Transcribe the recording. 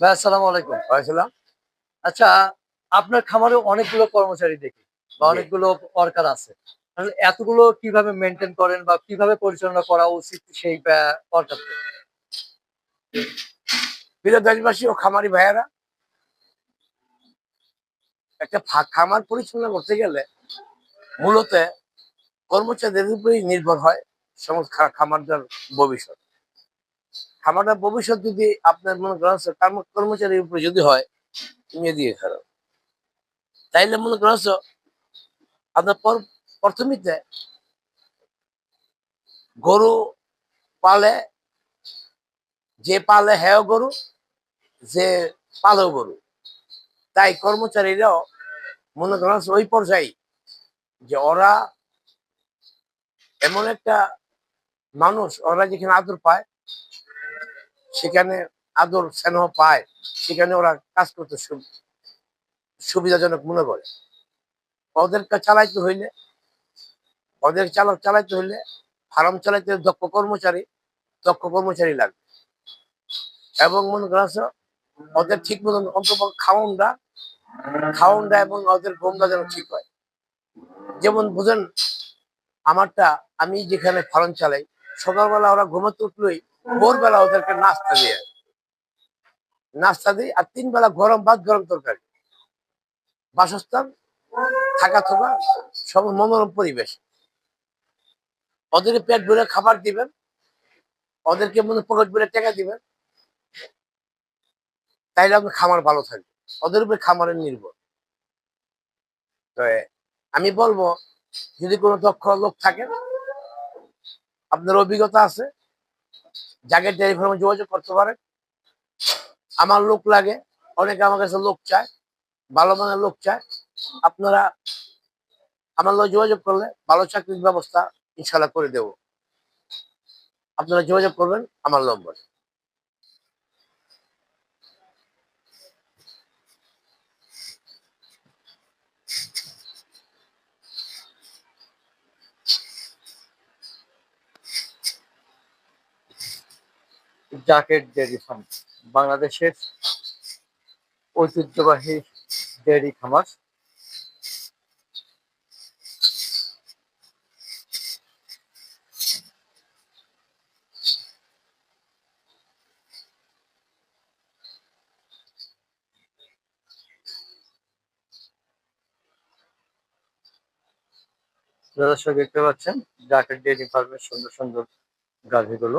ভাই আসসালামু আলাইকুম। হয়েছিলাম আচ্ছা আপনার খামারে অনেকগুলো কর্মচারী দেখি বা অনেকগুলো ওয়ার্কার আছে। এতগুলো কীভাবে মেনটেন করেন বা কীভাবে পরিচালনা করা উচিত সেই ওয়ার্কার প্রিয় দেশবাসী ও খামারি ভাইয়েরা একটা খামার পরিচালনা করতে গেলে মূলত কর্মচারীদের উপরেই নির্ভর হয় সমস্ত খামারদার ভবিষ্যৎ। খামারদার ভবিষ্যৎ যদি আপনার মনে করেন হচ্ছে কর্মচারীর উপরে যদি হয়, তুমি দিয়ে খারাপ। তাইলে মনে করেন হচ্ছে আপনার পর- প্রথমেতে গরু পালে, যে পালে হ্যাঁ গরু, যে পালো গরু। তাই কর্মচারীরাও মনে করেন হচ্ছে ওই পর্যায়ে যে ওরা এমন একটা মানুষ, ওরা যেখানে আদর পায় সেখানে আদর স্নেহ পায়, সেখানে ওরা কাজ করতে সুবিধাজনক মনে করে। ওদেরকে চালাইতে হইলে, ওদের চালক চালাইতে হইলে ফার্ম চালাইতে দক্ষ কর্মচারী দক্ষ কর্মচারী লাগবে। এবং মনে করা ওদের ঠিক মতন অন্তত খাওয়ানটা খাওয়ানটা এবং ওদের ঘুমটা যেন ঠিক হয়। যেমন বুঝেন, আমারটা আমি যেখানে ফার্ম চালাই, সকালবেলা ওরা ঘুমাতে উঠলোই ভোরবেলা ওদেরকে নাস্তা দিয়ে। নাস্তা দিই আর তিন বেলা গরম ভাত, গরম তরকারি। বাসস্থান, থাকা থাকা সব মনোরম পরিবেশ। ওদের পেট ভরে খাবার দিবেন। ওদেরকে মনে পকেট ভরে টাকা দিবেন। তাইলে আপনার খামার ভালো থাকবে। ওদের উপরে খামারের নির্ভর। তো আমি বলব, যদি কোনো দক্ষ লোক থাকে, আপনার অভিজ্ঞতা আছে ডেয়ারি ফার্মে যোগাযোগ করতে পারে, আমার লোক লাগে, অনেকে আমার কাছে লোক চায়, ভালো মানের লোক চায়, আপনারা আমার লোক যোগাযোগ করলে ভালো চাকরির ব্যবস্থা ইনশাল্লাহ করে দেব। আপনারা যোগাযোগ করবেন আমার নম্বর। জাকেট ডেয়ারি ফার্ম, বাংলাদেশের ঐতিহ্যবাহী ডেয়ারি খামার দর্শক, দেখতে পাচ্ছেন জাকেট ডেয়ারি ফার্মের সুন্দর সুন্দর গাভীগুলো।